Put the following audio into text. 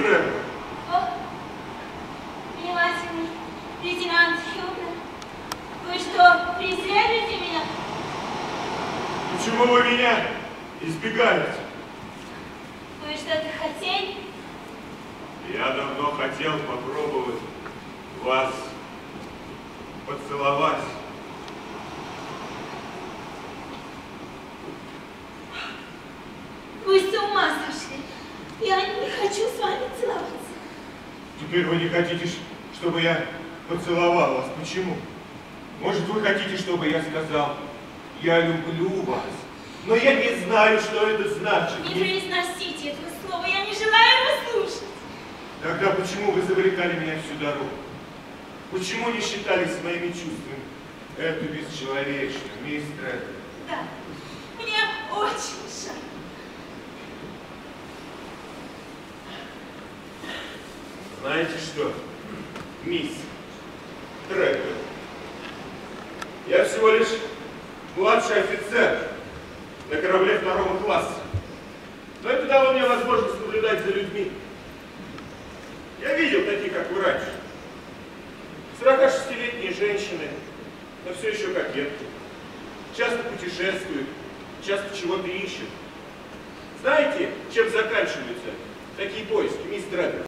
Хюбнер. Внимательный лейтенант Хюбнер, вы что, преследуете меня? Почему вы меня избегаете? Вы что-то хотели? Я давно хотел попробовать вас поцеловать. Хочу с вами целоваться. Теперь вы не хотите, чтобы я поцеловал вас. Почему? Может, вы хотите, чтобы я сказал, я люблю вас, но я не знаю, что это значит. Не произносите этого слова, я не желаю его слушать. Тогда почему вы завлекали меня всю дорогу? Почему не считались моими чувствами? Это бесчеловечно, мистер. Да, Знаете что, мисс Трекер, я всего лишь младший офицер на корабле второго класса. Но это дало мне возможность наблюдать за людьми. Я видел таких, как вы раньше. 46-летние женщины, но все еще кокетки. Часто путешествуют, часто чего-то ищут. Знаете, чем заканчиваются такие поиски, мисс Дрэгон?